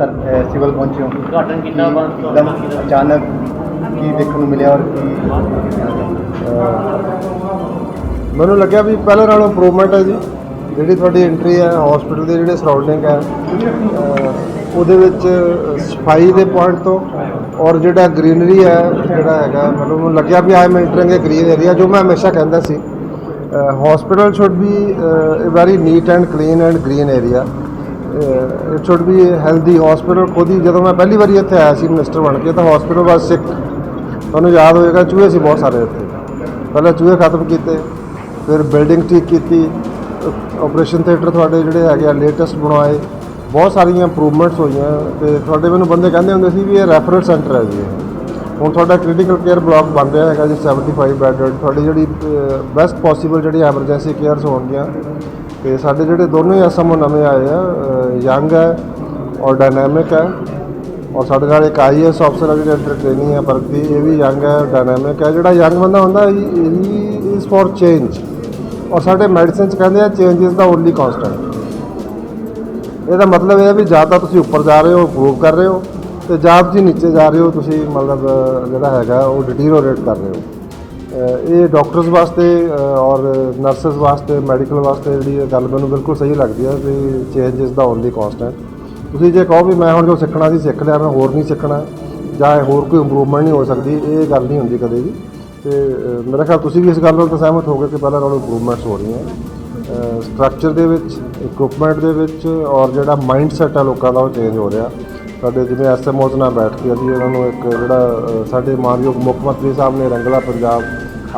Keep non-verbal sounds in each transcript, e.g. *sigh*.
Sir civil ਪਹੁੰਚੇ ਹੋ। ਉਦਘਾਟਨ ਕੀਤਾ ਬੰਦ ਤੋਂ ਇੱਕਦਮ ਅਚਾਨਕ ਕੀ ਦੇਖਣ ਨੂੰ ਮਿਲਿਆ ਔਰ ਕੀ ਮੈਨੂੰ ਲੱਗਿਆ ਵੀ ਪਹਿਲੇ ਨਾਲੋਂ ਇੰਪਰੂਵਮੈਂਟ ਹੈ ਜੀ। ਜਿਹੜੀ ਤੁਹਾਡੀ ਐਂਟਰੀ ਹੈ ਹਸਪੀਟਲ ਦੇ ਜਿਹੜੇ ਸਰਾਊਂਡਿੰਗ ਹੈ ਅਹ ਉਹਦੇ ਵਿੱਚ ਸਫ਼ਾਈ ਦੇ ਪੁਆਇੰਟ ਤੋਂ ਔਰ ਜਿਹੜਾ ਗ੍ਰੀਨਰੀ ਹੈ ਜਿਹੜਾ ਹੈਗਾ ਮੈਨੂੰ ਲੱਗਿਆ ਵੀ I am entering a green area ਜੋ ਮੈਂ ਹਮੇਸ਼ਾ ਕਹਿੰਦਾ ਸੀ। Hospital should be a very neat and clean and green area it should be healthy hospital ਖੁਦ ਹੀ ਜਦੋਂ ਮੈਂ ਪਹਿਲੀ ਵਾਰੀ ਇੱਥੇ ਆਇਆ ਸੀ ਮਿਨਿਸਟਰ ਬਣ ਕੇ, ਤਾਂ ਹਸਪੀਟਲ ਵਾਸ ਸਿੱਖ ਤੁਹਾਨੂੰ ਯਾਦ ਹੋਏਗਾ, ਚੂਹੇ ਸੀ ਬਹੁਤ ਸਾਰੇ ਇੱਥੇ। ਪਹਿਲਾਂ ਚੂਹੇ ਖਤਮ ਕੀਤੇ, ਫਿਰ ਬਿਲਡਿੰਗ ਠੀਕ ਕੀਤੀ। ਆਪਰੇਸ਼ਨ ਥੀਏਟਰ ਤੁਹਾਡੇ ਜਿਹੜੇ ਹੈਗੇ ਆ ਲੇਟੈਸਟ ਬਣਾਏ ਬਹੁਤ ਸਾਰੀਆਂ ਇੰਪਰੂਵਮੈਂਟਸ ਹੋਈਆਂ। ਤੇ ਤੁਹਾਡੇ ਮੈਨੂੰ ਬੰਦੇ ਕਹਿੰਦੇ ਹੁੰਦੇ ਸੀ ਵੀ ਇਹ ਰੈਫਰਲ ਸੈਂਟਰ ਹੈ ਜੀ ਹੁਣ ਤੁਹਾਡਾ ਕ੍ਰਿਟੀਕਲ ਕੇਅਰ ਬਲਾਕ ਬਣ ਰਿਹਾ ਹੈਗਾ ਜੀ 75 ਬੈੱਡ ਤੁਹਾਡੀ ਜਿਹੜੀ ਬੈਸਟ ਪੋਸੀਬਲ ਜਿਹੜੀ ਐਮਰਜੈਂਸੀ ਕੇਅਰਸ ਹੋਣਗੀਆਂ। ਤੇ ਸਾਡੇ ਜਿਹੜੇ ਦੋਨੋਂ ਹੀ ਐਸਐਮਓ ਨਵੇਂ ਆਏ ਆ ਯੰਗ ਹੈ ਔਰ ਡਾਇਨਾਮਿਕ ਹੈ। ਔਰ ਸਾਡੇ ਨਾਲ ਇੱਕ ਆਈਐਸ ਅਫਸਰ ਹੈ ਜਿਹੜੀ ਅੰਡਰ ਟ੍ਰੇਨਿੰਗ ਹੈ ਭਰਤੀ ਇਹ ਵੀ ਯੰਗ ਹੈ ਡਾਇਨਾਮਿਕ ਹੈ। ਜਿਹੜਾ ਯੰਗ ਬੰਦਾ ਹੁੰਦਾ ਹੀ ਇਜ਼ ਫॉर ਚੇਂਜ ਔਰ ਸਾਡੇ ਮੈਡੀਸਿਨ ਚ ਕਹਿੰਦੇ ਆ change is the only constant ਇਹਦਾ ਮਤਲਬ ਇਹ ਹੈ ਵੀ ਜਾਂ ਤਾਂ ਤੁਸੀਂ ਉੱਪਰ ਜਾ ਰਹੇ ਹੋ ਗਰੋ ਕਰ ਰਹੇ ਹੋ, ਤੇ ਜਾਂ ਤੁਸੀਂ ਨੀਚੇ ਜਾ ਰਹੇ ਹੋ, ਤੁਸੀਂ ਮਤਲਬ ਜਿਹੜਾ ਹੈਗਾ, ਉਹ ਡਿਟੀਰੀਓਰੇਟ ਕਰ ਰਹੇ ਹੋ। ਇਹ ਡਾਕਟਰਸ ਵਾਸਤੇ ਔਰ ਨਰਸਸ ਵਾਸਤੇ ਮੈਡੀਕਲ ਵਾਸਤੇ ਜਿਹੜੀ ਗੱਲ ਮੈਨੂੰ ਬਿਲਕੁਲ ਸਹੀ ਲੱਗਦੀ ਹੈ ਵੀ ਚੇਂਜ ਇਜ਼ ਦਾ ਓਨਲੀ ਹੈ। ਤੁਸੀਂ ਜੇ ਕਹੋ ਵੀ ਮੈਂ ਹੁਣ ਜੋ ਸਿੱਖਣਾ ਸੀ, ਸਿੱਖ ਲਿਆ, ਮੈਂ ਹੋਰ ਨਹੀਂ ਸਿੱਖਣਾ, ਜਾਂ ਹੋਰ ਕੋਈ ਇੰਪਰੂਵਮੈਂਟ ਨਹੀਂ ਹੋ ਸਕਦੀ, ਇਹ ਗੱਲ ਨਹੀਂ ਹੁੰਦੀ ਕਦੇ ਵੀ। ਤੇ ਮੇਰਾ ਖਿਆਲ ਤੁਸੀਂ ਵੀ ਇਸ ਗੱਲ ਨਾਲ ਤਾਂ ਸਹਿਮਤ ਹੋਗੇ ਕਿ ਪਹਿਲਾਂ ਨਾਲੋਂ ਇੰਪਰੂਵਮੈਂਟਸ ਹੋ ਰਹੀਆਂ। ਸਟਰਕਚਰ ਦੇ ਵਿੱਚ ਇਕਵਿਪਮੈਂਟ ਦੇ ਵਿੱਚ, ਔਰ ਜਿਹੜਾ ਮਾਈਂਡ ਸੈਟ ਆ ਲੋਕਾਂ ਦਾ ਉਹ ਚੇਂਜ ਹੋ ਰਿਹਾ। ਸਾਡੇ ਜਿਵੇਂ ਐਸਐਮਓਜ਼ ਨਾਲ ਬੈਠ ਕੇ ਅਸੀਂ ਉਹਨਾਂ ਨੂੰ ਇੱਕ ਜਿਹੜਾ ਸਾਡੇ ਮਾਨਯੋਗ ਮੁੱਖ ਮੰਤਰੀ ਸਾਹਿਬ ਨੇ ਰੰਗਲਾ ਪੰਜਾਬ,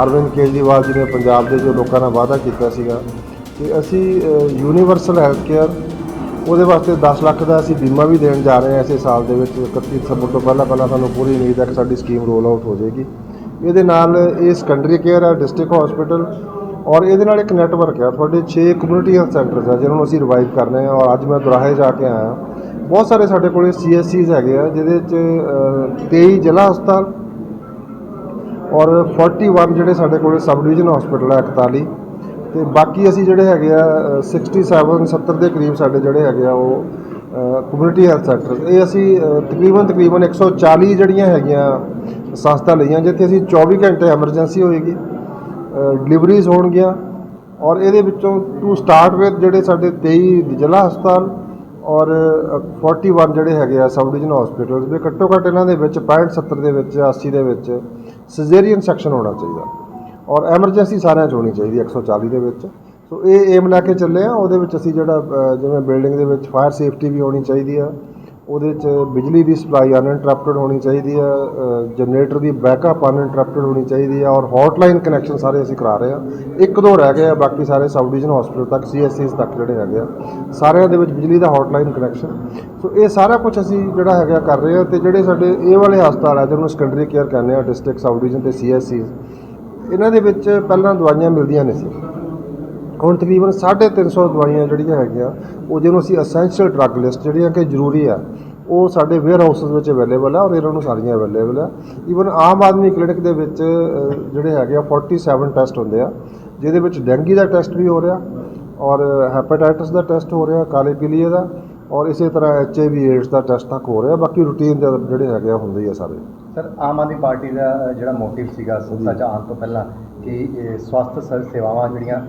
ਅਰਵਿੰਦ ਕੇਜਰੀਵਾਲ ਜੀ ਨੇ ਪੰਜਾਬ ਦੇ ਜੋ ਲੋਕਾਂ ਨਾਲ ਵਾਅਦਾ ਕੀਤਾ ਸੀਗਾ ਕਿ ਅਸੀਂ ਯੂਨੀਵਰਸਲ ਹੈਲਥ ਕੇਅਰ ਉਹਦੇ ਵਾਸਤੇ 10 ਲੱਖ ਦਾ ਅਸੀਂ ਬੀਮਾ ਵੀ ਦੇਣ ਜਾ ਰਹੇ ਹਾਂ ਇਸੇ ਸਾਲ ਦੇ ਵਿੱਚ 31 ਦਸੰਬਰ ਤੋਂ ਪਹਿਲਾਂ ਪਹਿਲਾਂ ਸਾਨੂੰ ਪੂਰੀ ਉਮੀਦ ਹੈ ਕਿ ਸਾਡੀ ਸਕੀਮ ਰੋਲ ਆਊਟ ਹੋ ਜਾਏਗੀ। ਇਹਦੇ ਨਾਲ ਇਹ ਸੈਕੰਡਰੀ ਕੇਅਰ ਹੈ ਡਿਸਟ੍ਰਿਕਟ ਹਸਪੀਟਲ ਔਰ ਇਹਦੇ ਨਾਲ ਇੱਕ ਨੈਟਵਰਕ ਹੈ, ਤੁਹਾਡੇ 6 ਕਮਿਊਨਿਟੀ ਹੈਲਥ ਸੈਂਟਰਸ ਆ ਜਿਹਨਾਂ ਨੂੰ ਅਸੀਂ ਰਿਵਾਈਵ ਕਰਨੇ ਹਾਂ, ਔਰ ਅੱਜ ਮੈਂ ਦੁਰਾਹੇ ਜਾ ਕੇ ਆਇਆ। ਬਹੁਤ ਸਾਰੇ ਸਾਡੇ ਕੋਲੇ ਸੀਐਸਸੀਜ਼ ਹੈਗੇ ਆ ਜਿਹਦੇ ਚ ਅ, 23 ਜ਼ਿਲ੍ਹਾ ਹਸਪਤਾਲ ਔਰ 41 ਜਿਹੜੇ ਸਾਡੇ ਕੋਲੇ ਸਬ ਡਿਵੀਜ਼ਨ ਹਸਪੀਟਲ ਹੈ 41 ਤੇ ਬਾਕੀ ਅਸੀਂ ਜਿਹੜੇ ਹੈਗੇ ਆ ਅ, 67 70 ਦੇ ਕਰੀਬ ਸਾਡੇ ਜਿਹੜੇ ਹੈਗੇ ਆ ਉਹ ਕਮਿਊਨਿਟੀ ਹੈਲਥ ਸੈਂਟਰ ਇਹ ਅਸੀਂ ਅ, ਤਕਰੀਬਨ ਤਕਰੀਬਨ 140 ਜਿਹੜੀਆਂ ਹੈਗੀਆਂ ਸੰਸਥਾ ਲਈਆਂ ਜਿੱਥੇ ਅਸੀਂ 24 ਘੰਟੇ ਐਮਰਜੈਂਸੀ ਹੋਏਗੀ ਡਿਲੀਵਰੀਜ਼ ਹੋਣਗੀਆਂ ਔਰ ਇਹਦੇ ਵਿੱਚੋਂ ਟੂ ਸਟਾਰਟ ਵਿਦ ਜਿਹੜੇ ਸਾਡੇ 23 ਜ਼ਿਲ੍ਹਾ ਹਸਪਤਾਲ ਔਰ ਅ, 41 ਜਿਹੜੇ ਹੈਗੇ ਆ ਸਬ ਡਿਵੀਜ਼ਨ ਹਸਪੀਟਲਸ ਵੀ ਘੱਟੋ ਘੱਟ ਇਹਨਾਂ ਦੇ ਵਿੱਚ 65 70 ਦੇ ਵਿੱਚ 80 ਦੇ ਵਿੱਚ ਸਿਜ਼ੇਰੀਅਨ ਸੈਕਸ਼ਨ ਹੋਣਾ ਚਾਹੀਦਾ। ਔਰ ਐਮਰਜੈਂਸੀ ਸਾਰਿਆਂ 'ਚ ਹੋਣੀ ਚਾਹੀਦੀ ਹੈ 140 ਦੇ ਵਿੱਚ। ਸੋ ਇਹ ਏਮ ਲੈ ਕੇ ਚੱਲੇ ਆ ਉਹਦੇ ਵਿੱਚ ਅਸੀਂ ਜਿਹੜਾ ਜਿਵੇਂ ਬਿਲਡਿੰਗ ਦੇ ਵਿੱਚ ਫਾਇਰ ਸੇਫਟੀ ਵੀ ਹੋਣੀ ਚਾਹੀਦੀ ਆ। ਉਹਦੇ 'ਚ ਬਿਜਲੀ ਦੀ ਸਪਲਾਈ ਅਨਇੰਟਰਪਟਡ ਹੋਣੀ ਚਾਹੀਦੀ ਹੈ ਜਨਰੇਟਰ ਦੀ ਬੈਕਅਪ ਅਨਇੰਟਰਪਟਡ ਹੋਣੀ ਚਾਹੀਦੀ ਹੈ ਔਰ ਹੌਟਲਾਈਨ ਕਨੈਕਸ਼ਨ ਸਾਰੇ ਅਸੀਂ ਕਰਾ ਰਹੇ ਆ ਇੱਕ ਦੋ ਰਹਿ ਗਏ ਆ, ਬਾਕੀ ਸਾਰੇ ਸਬ ਡਿਵੀਜ਼ਨ ਹਸਪੀਟਲ ਤੱਕ ਸੀਐਸਸੀਸ ਤੱਕ ਜਿਹੜੇ ਹੈਗੇ ਆ, ਸਾਰਿਆਂ ਦੇ ਵਿੱਚ ਬਿਜਲੀ ਦਾ ਹੌਟਲਾਈਨ ਕਨੈਕਸ਼ਨ ਸੋ ਇਹ ਸਾਰਾ ਕੁਝ ਅਸੀਂ ਜਿਹੜਾ ਹੈਗਾ ਕਰ ਰਹੇ ਆ ਤੇ ਜਿਹੜੇ ਸਾਡੇ ਇਹ ਵਾਲੇ ਹਸਪਤਾਲ ਆ, ਜਿਹਨੂੰ ਸੈਕੰਡਰੀ ਕੇਅਰ ਕਹਿੰਦੇ ਆ ਡਿਸਟ੍ਰਿਕਟ ਸਬ ਡਿਵੀਜ਼ਨ ਤੇ ਸੀਐਸਸੀਸ ਇਹਨਾਂ ਦੇ ਵਿੱਚ ਪਹਿਲਾਂ ਦਵਾਈਆਂ ਮਿਲਦੀਆਂ ਨਹੀਂ ਸੀ। ਹੁਣ ਤਕਰੀਬਨ 350 ਦਵਾਈਆਂ ਜਿਹੜੀਆਂ ਹੈਗੀਆਂ ਉਹ ਜਿਹਨੂੰ ਅਸੀਂ ਅਸੈਂਸ਼ੀਅਲ ਡਰੱਗ ਲਿਸਟ ਜਿਹੜੀਆਂ ਕਿ ਜ਼ਰੂਰੀ ਆ ਉਹ ਸਾਡੇ ਵੇਅਰ ਹਾਊਸਸ ਵਿੱਚ ਅਵੇਲੇਬਲ ਆ ਔਰ ਇਹਨਾਂ ਨੂੰ ਸਾਰੀਆਂ ਅਵੇਲੇਬਲ ਆ। ਈਵਨ ਆਮ ਆਦਮੀ ਕਲੀਨਿਕ ਦੇ ਵਿੱਚ ਜਿਹੜੇ ਹੈਗੇ ਆ 47 ਟੈਸਟ ਹੁੰਦੇ ਆ ਜਿਹਦੇ ਵਿੱਚ ਡੈਂਗੀ ਦਾ ਟੈਸਟ ਵੀ ਹੋ ਰਿਹਾ ਔਰ ਹੈਪੇਟਾਈਟਸ ਦਾ ਟੈਸਟ ਹੋ ਰਿਹਾ ਕਾਲੇ ਪੀਲੀਏ ਦਾ ਔਰ ਇਸੇ ਤਰ੍ਹਾਂ ਐਚਆਈਵੀ ਏਡਸ ਦਾ ਟੈਸਟ ਤੱਕ ਹੋ ਰਿਹਾ ਬਾਕੀ ਰੂਟੀਨ ਦੇ ਜਿਹੜੇ ਹੈਗੇ ਆ ਹੁੰਦੇ ਹੀ ਆ ਸਾਰੇ। ਸਰ ਆਮ ਆਦਮੀ ਪਾਰਟੀ ਦਾ ਜਿਹੜਾ ਮੋਟਿਵ ਸੀਗਾ ਸੱਤਾ 'ਚ ਆਉਣ ਤੋਂ ਪਹਿਲਾਂ ਕਿ ਸਵਾਸਥ ਸੇਵਾਵਾਂ ਜਿਹੜੀਆਂ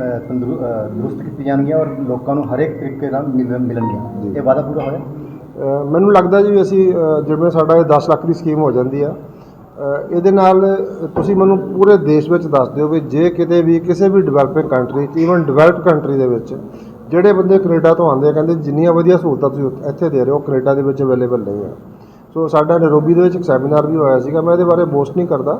ਤੰਦਰੂ ਅ, ਦਰੁਸਤ ਕੀਤੀਆਂ ਜਾਣਗੀਆਂ ਔਰ ਲੋਕਾਂ ਨੂੰ ਹਰੇਕ ਤਰੀਕੇ ਨਾਲ ਮਿਲ- ਮਿਲਣਗੀਆਂ। ਇਹ ਵਾਅਦਾ ਪੂਰਾ ਹੋਇਆ? ਅ, ਮੈਨੂੰ ਲੱਗਦਾ ਜੀ ਵੀ ਅਸੀਂ ਅ, ਜਿਵੇਂ ਸਾਡਾ ਇਹ 10 ਲੱਖ ਦੀ ਸਕੀਮ ਹੋ ਜਾਂਦੀ ਆ ਅ, ਇਹਦੇ ਨਾਲ ਤੁਸੀਂ ਮੈਨੂੰ ਪੂਰੇ ਦੇਸ਼ ਵਿੱਚ ਦੱਸ ਦਿਓ ਵੀ ਜੇ ਕਿਤੇ ਵੀ ਕਿਸੇ ਵੀ developing country even developed country ਦੇ ਵਿੱਚ ਜਿਹੜੇ ਬੰਦੇ ਕੈਨੇਡਾ ਤੋਂ ਆਉਂਦੇ ਆ ਕਹਿੰਦੇ ਜਿੰਨੀਆਂ ਵਧੀਆ ਸਹੂਲਤਾਂ ਤੁਸੀਂ ਉੱਥੇ- ਇੱਥੇ ਦੇ ਰਹੇ ਹੋ ਕੈਨੇਡਾ ਦੇ ਵਿੱਚ ਅਵੇਲੇਬਲ ਨਹੀਂ ਆ। ਸੋ ਸਾਡਾ ਨੈਰੋਬੀ ਦੇ ਵਿੱਚ ਇੱਕ ਸੈਮੀਨਾਰ ਵੀ ਹੋਇਆ ਸੀਗਾ ਮੈਂ ਇਹਦੇ ਬਾਰੇ ਬੋਸਟ ਨਹੀਂ ਕਰਦਾ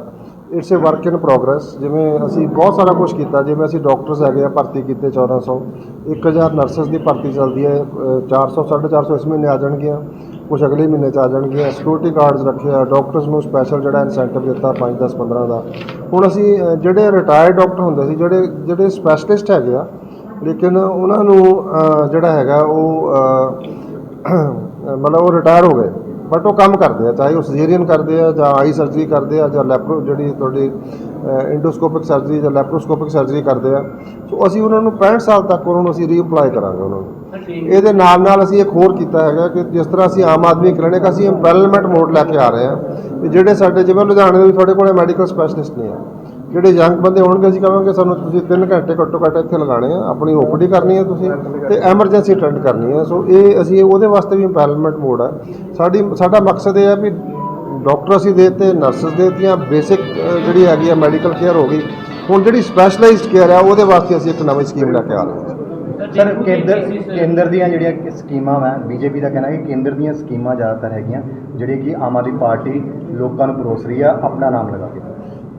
it's a work in progress ਜਿਵੇਂ ਅਸੀਂ ਬਹੁਤ ਸਾਰਾ ਕੁਝ ਕੀਤਾ ਜਿਵੇਂ ਅਸੀਂ ਡਾਕਟਰਸ ਹੈਗੇ ਆ ਭਰਤੀ ਕੀਤੇ 1400 1000 ਨਰਸਸ ਦੀ ਭਰਤੀ ਚੱਲਦੀ ਹੈ ਅ, 400 450 ਇਸ ਮਹੀਨੇ ਆ ਜਾਣਗੀਆਂ ਕੁਝ ਅਗਲੇ ਮਹੀਨੇ ਚ ਆ ਜਾਣਗੀਆਂ ਸਿਕਿਉਰਿਟੀ ਗਾਰਡਸ ਰੱਖੇ ਆ ਡਾਕਟਰਸ ਨੂੰ ਸਪੈਸ਼ਲ ਜਿਹੜਾ ਇਨਸੈਂਟਿਵ ਦਿੱਤਾ 5 10 15 ਦਾ। ਹੁਣ ਅਸੀਂ ਜਿਹੜੇ ਰਿਟਾਇਰਡ ਡਾਕਟਰ ਹੁੰਦੇ ਸੀ ਜਿਹੜੇ ਜਿਹੜੇ ਸਪੈਸ਼ਲਿਸਟ ਹੈਗੇ ਆ ਲੇਕਿਨ ਉਹਨਾਂ ਨੂੰ ਜਿਹੜਾ ਹੈਗਾ ਉਹ *clears throat* ਮਤਲਬ ਉਹ ਰਿਟਾਇਰ ਹੋ ਗਏ। ਬਟ ਉਹ ਕੰਮ ਕਰਦੇ ਆ ਚਾਹੇ ਉਹ ਸਰਜਰੀਅਨ ਕਰਦੇ ਆ ਜਾਂ ਆਈ ਸਰਜਰੀ ਕਰਦੇ ਆ ਜਾਂ ਲੈਪਰੋ ਜਿਹੜੀ ਤੁਹਾਡੀ ਇੰਡੋਸਕੋਪਿਕ ਸਰਜਰੀ ਜਾਂ ਲੈਪਰੋਸਕੋਪਿਕ ਸਰਜਰੀ ਕਰਦੇ ਆ। ਸੋ ਅਸੀਂ ਉਹਨਾਂ ਨੂੰ 65 ਸਾਲ ਤੱਕ ਉਹਨਾਂ ਨੂੰ ਅਸੀਂ ਰੀਅਪਲਾਈ ਕਰਾਂਗੇ ਉਹਨਾਂ ਨੂੰ। ਇਹਦੇ ਨਾਲ ਨਾਲ ਅਸੀਂ ਇੱਕ ਹੋਰ ਕੀਤਾ ਹੈਗਾ ਕਿ ਜਿਸ ਤਰ੍ਹਾਂ ਅਸੀਂ ਆਮ ਆਦਮੀ ਕਲੀਨਿਕ ਅਸੀਂ ਇੰਪੈਰਲਮੈਂਟ ਮੋਡ ਲੈ ਕੇ ਆ ਰਹੇ ਕਿ ਜਿਹੜੇ ਸਾਡੇ ਜਿਵੇਂ ਲੁਧਿਆਣੇ ਦੇ ਵਿੱਚ ਤੁਹਾਡੇ ਕੋਲੇ ਮੈਡੀਕਲ ਸਪੈਸ਼ਲਿਸਟ ਨਹੀਂ ਆ। ਜਿਹੜੇ ਯੰਗ ਬੰਦੇ ਹੋਣਗੇ, ਅਸੀਂ ਕਹਾਂਗੇ ਸਾਨੂੰ ਤੁਸੀਂ 3 ਘੰਟੇ ਘੱਟੋ ਘੱਟ ਇੱਥੇ ਲਗਾਣੇ ਆ, ਆਪਣੀ ਓਪੀਡੀ ਕਰਨੀ ਹੈ ਤੁਸੀਂ ਤੇ ਐਮਰਜੈਂਸੀ ਅਟੈਂਡ ਕਰਨੀ ਹੈ ਸੋ ਇਹ ਅਸੀਂ ਉਹਦੇ ਵਾਸਤੇ ਵੀ ਇੰਪੈਰਲਮੈਂਟ ਮੋਡ ਹੈ ਸਾਡੀ, ਸਾਡਾ ਮਕਸਦ ਇਹ ਹੈ ਵੀ ਡਾਕਟਰ ਅਸੀਂ ਦੇ ਤੇ ਨਰਸਸ ਦੇਤੀਆਂ ਬੇਸਿਕ ਜਿਹੜੀ ਹੈਗੀ ਆ ਮੈਡੀਕਲ ਕੇਅਰ ਹੋ ਗਈ। ਹੁਣ ਜਿਹੜੀ ਸਪੈਸ਼ਲਾਈਜ਼ਡ ਕੇਅਰ ਆ, ਉਹਦੇ ਵਾਸਤੇ ਅਸੀਂ ਇੱਕ ਨਵੀਂ ਸਕੀਮ ਲੈ ਕੇ ਆ ਰਹੇ ਹਾਂ। ਸਰ, ਕੇਂਦਰ ਕੇਂਦਰ ਦੀਆਂ ਜਿਹੜੀਆਂ ਕਿ ਸਕੀਮਾਂ ਵਾ, ਬੀਜੇਪੀ ਦਾ ਕਹਿਣਾ ਹੈ ਕਿ ਕੇਂਦਰ ਦੀਆਂ ਸਕੀਮਾਂ ਜ਼ਿਆਦਾਤਰ ਹੈਗੀਆਂ, ਜਿਹੜੀ ਕਿ ਆਮ ਆਦਮੀ ਪਾਰਟੀ ਲੋਕਾਂ ਨੂੰ ਪਰੋਸ ਰਹੀ ਆ, ਆਪਣਾ ਨਾਮ ਲਗਾ ਕੇ।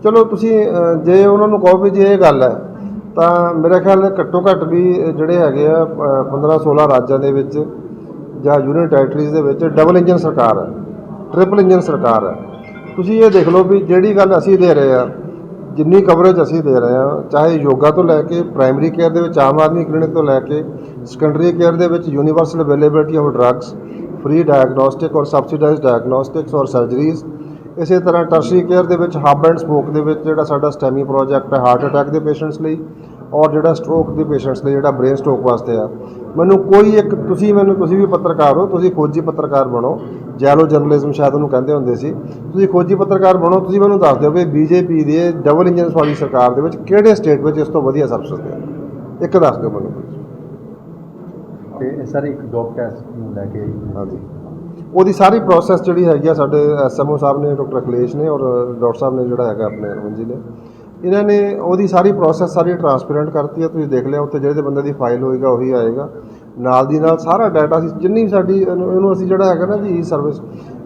ਚਲੋ ਤੁਸੀਂ ਅ, ਜੇ ਉਹਨਾਂ ਨੂੰ ਕਹੋ ਵੀ ਜੇ ਇਹ ਗੱਲ ਹੈ ਤਾਂ ਮੇਰਾ ਖਿਆਲ ਹੈ ਘੱਟੋ ਘੱਟ ਵੀ ਜਿਹੜੇ ਹੈਗੇ ਆ 15 16 ਰਾਜਾਂ ਦੇ ਵਿੱਚ ਜਾਂ ਯੂਨੀਅਨ ਟੈਰੀਟਰੀਜ਼ ਦੇ ਵਿੱਚ ਡਬਲ ਇੰਜਨ ਸਰਕਾਰ ਹੈ ਟ੍ਰਿਪਲ ਇੰਜਨ ਸਰਕਾਰ ਹੈ। ਤੁਸੀਂ ਇਹ ਦੇਖ ਲਓ ਵੀ ਜਿਹੜੀ ਗੱਲ ਅਸੀਂ ਦੇ ਰਹੇ ਆ ਜਿੰਨੀ ਕਵਰੇਜ ਅਸੀਂ ਦੇ ਰਹੇ ਆ ਚਾਹੇ ਯੋਗਾ ਤੋਂ ਲੈ ਕੇ ਪ੍ਰਾਇਮਰੀ ਕੇਅਰ ਦੇ ਵਿੱਚ ਆਮ ਆਦਮੀ ਕਲੀਨਿਕ ਤੋਂ ਲੈ ਕੇ ਸੈਕੰਡਰੀ ਕੇਅਰ ਦੇ ਵਿੱਚ universal availability of drugs free diagnostic ਔਰ ਸਬਸਿਡਾਈਜ਼ਡ ਡਾਇਗਨੋਸਟਿਕਸ ਔਰ ਸਰਜਰੀਜ਼ ਇਸੇ ਤਰ੍ਹਾਂ ਟਰਸ਼ਰੀ ਕੇਅਰ ਦੇ ਵਿੱਚ ਹੱਬ ਐਂਡ ਸਪੋਕ ਦੇ ਵਿੱਚ ਜਿਹੜਾ ਸਾਡਾ ਸਟੈਮੀ ਪ੍ਰੋਜੈਕਟ ਹੈ ਹਾਰਟ ਅਟੈਕ ਦੇ ਪੇਸ਼ੈਂਟਸ ਲਈ ਔਰ ਜਿਹੜਾ ਸਟ੍ਰੋਕ ਦੇ ਪੇਸ਼ੈਂਟਸ ਲਈ ਜਿਹੜਾ ਬ੍ਰੇਨ ਸਟ੍ਰੋਕ ਵਾਸਤੇ ਆ। ਮੈਨੂੰ ਕੋਈ ਇੱਕ ਤੁਸੀਂ ਮੈਨੂੰ ਤੁਸੀਂ ਵੀ ਪੱਤਰਕਾਰ ਹੋ ਤੁਸੀਂ ਖੋਜੀ ਪੱਤਰਕਾਰ ਬਣੋ। ਜੈਲੋ ਜਰਨਲਿਜ਼ਮ ਸ਼ਾਇਦ ਉਹਨੂੰ ਕਹਿੰਦੇ ਹੁੰਦੇ ਸੀ। ਤੁਸੀਂ ਖੋਜੀ ਪੱਤਰਕਾਰ ਬਣੋ ਤੁਸੀਂ ਮੈਨੂੰ ਦੱਸ ਦਿਓ ਵੀ ਬੀਜੇਪੀ ਦੇ ਡਬਲ ਇੰਜਨ ਵਾਲੀ ਸਰਕਾਰ ਦੇ ਵਿੱਚ ਕਿਹੜੇ ਸਟੇਟ ਵਿੱਚ ਇਸ ਤੋਂ ਵਧੀਆ ਸਰਵਿਸ ਦੇ ਇੱਕ ਦੱਸ ਦਿਓ ਮੈਨੂੰ। ਤੇ ਸਰ ਇੱਕ ਡੋਪ ਟੈਸਟ ਨੂੰ ਲੈ ਕੇ ਹਾਂਜੀ। ਉਹਦੀ ਸਾਰੀ ਪ੍ਰੋਸੈਸ ਜਿਹੜੀ ਹੈਗੀ ਆ ਸਾਡੇ ਐਸਐਮਓ ਸਾਹਿਬ ਨੇ ਡਾਕਟਰ ਅਖਲੇਸ਼ ਨੇ ਔਰ ਡਾਕਟਰ ਸਾਹਿਬ ਨੇ ਜਿਹੜਾ ਹੈਗਾ ਆਪਣੇ ਰਵੰਜੀ ਨੇ। ਇਹਨਾਂ ਨੇ ਉਹਦੀ ਸਾਰੀ ਪ੍ਰੋਸੈਸ ਸਾਰੀ ਟਰਾਂਸਪੇਰੈਂਟ ਕਰਤੀ ਆ, ਤੁਸੀਂ ਦੇਖ ਲਿਆ, ਉੱਥੇ ਜਿਹੜੇ ਬੰਦੇ ਦੀ ਫਾਈਲ ਹੋਏਗਾ, ਉਹੀ ਆਏਗਾ। ਨਾਲ ਦੀ ਨਾਲ ਸਾਰਾ ਡਾਟਾ ਅਸੀਂ ਜਿੰਨੀ ਸਾਡੀ, ਇਹਨੂੰ ਇਹਨੂੰ ਅਸੀਂ ਜਿਹੜਾ ਹੈਗਾ ਨਾ ਜੀ ਈ ਸਰਵਿਸ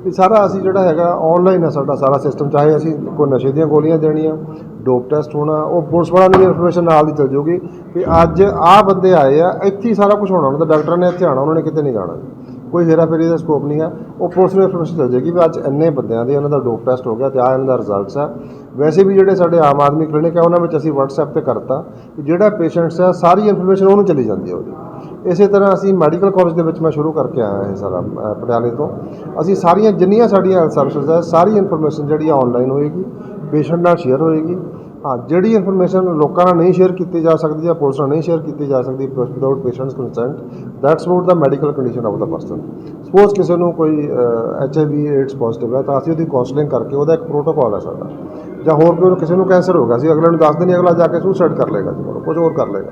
ਵੀ ਸਾਰਾ ਅਸੀਂ ਜਿਹੜਾ ਹੈਗਾ ਆਨਲਾਈਨ ਹੈ ਸਾਡਾ ਸਾਰਾ ਸਿਸਟਮ ਚਾਹੇ ਅਸੀਂ ਕੋਈ ਨਸ਼ੇ ਦੀਆਂ ਗੋਲੀਆਂ ਦੇਣੀਆਂ ਡੋਪ ਟੈਸਟ ਹੋਣਾ, ਉਹ ਪੁਲਿਸ ਵਾਲਿਆਂ ਨੂੰ ਇਨਫੋਰਮੇਸ਼ਨ ਨਾਲ ਦੀ ਚਲ ਜਾਊਗੀ ਵੀ ਅੱਜ ਆਹ ਬੰਦੇ ਆਏ ਆ, ਇੱਥੇ ਹੀ ਸਾਰਾ ਕੁਝ ਹੋਣਾ, ਉਹਨਾਂ ਦਾ ਡਾਕਟਰਾਂ ਨੇ ਇੱਥੇ ਆਉਣਾ, ਉਹਨਾਂ ਨੇ ਕਿਤੇ ਨਹੀਂ ਜਾਣਾ। ਕੋਈ ਹੇਰਾਫੇਰੀ ਦਾ ਸਕੋਪ ਨਹੀਂ ਹੈ ਉਹ ਪੁਲਿਸ ਨੂੰ ਇਨਫੋਰਮੇਸ਼ਨ ਚੱਲ ਜਾਏਗੀ ਵੀ ਅੱਜ ਇੰਨੇ ਬੰਦਿਆਂ ਦੇ ਉਹਨਾਂ ਦਾ ਡੋਪ ਟੈਸਟ ਹੋ ਗਿਆ ਤੇ ਆ ਇਹਨਾਂ ਦਾ ਰਿਜ਼ਲਟਸ ਆ। ਵੈਸੇ ਵੀ ਜਿਹੜੇ ਸਾਡੇ ਆਮ ਆਦਮੀ ਕਲੀਨਿਕ ਹੈ ਉਹਨਾਂ ਵਿੱਚ ਅਸੀਂ WhatsApp ਤੇ ਕਰਤਾ ਕਿ ਜਿਹੜਾ ਪੇਸ਼ੈਂਟਸ ਆ, ਸਾਰੀ ਇਨਫੋਰਮੇਸ਼ਨ ਉਹਨੂੰ ਚਲੀ ਜਾਂਦੀ ਹੈ ਉਹਦੀ। ਇਸੇ ਤਰ੍ਹਾਂ ਅਸੀਂ ਮੈਡੀਕਲ ਕਾਲਜ ਦੇ ਵਿੱਚ ਮੈਂ ਸ਼ੁਰੂ ਕਰਕੇ ਆਇਆ ਇਹ ਸਾਰਾ ਪਟਿਆਲੇ ਤੋਂ। ਅਸੀਂ ਸਾਰੀਆਂ ਜਿੰਨੀਆਂ ਸਾਡੀਆਂ ਹੈਲਥ ਸਰਵਿਸਿਜ਼ ਹੈ ਸਾਰੀ ਇਨਫੋਰਮੇਸ਼ਨ ਜਿਹੜੀ ਆ ਆਨਲਾਈਨ ਹੋਏਗੀ ਪੇਸ਼ੈਂਟ ਨਾਲ ਸ਼ੇਅਰ ਹੋਏਗੀ। ਹਾਂ, ਜਿਹੜੀ ਇਨਫੋਰਮੇਸ਼ਨ ਲੋਕਾਂ ਨਾਲ ਨਹੀਂ ਸ਼ੇਅਰ ਕੀਤੀ ਜਾ ਸਕਦੀ ਜਾਂ ਪੁਲਿਸ ਨਾਲ ਨਹੀਂ ਸ਼ੇਅਰ ਕੀਤੀ ਜਾ ਸਕਦੀ without patient's consent that's about the medical condition of the person suppose ਕਿਸੇ ਨੂੰ ਕੋਈ H I V AIDS positive ਹੈ, ਤਾਂ ਅਸੀਂ ਉਹਦੀ ਕਾਉਂਸਲਿੰਗ ਕਰਕੇ ਉਹਦਾ ਇੱਕ ਪ੍ਰੋਟੋਕਾਲ ਹੈ ਸਾਡਾ। ਜਾਂ ਹੋਰ ਕੋਈ ਕਿਸੇ ਨੂੰ ਕੈਂਸਰ ਹੋ ਗਿਆ ਸੀ ਅਗਲੇ ਨੂੰ ਦੱਸ ਦਿੰਦੇ ਅਗਲਾ ਜਾ ਕੇ ਸੁਸਾਈਡ ਕਰ ਲੇਗਾ ਜੀ ਕੁਝ ਹੋਰ ਕਰ ਲੇਗਾ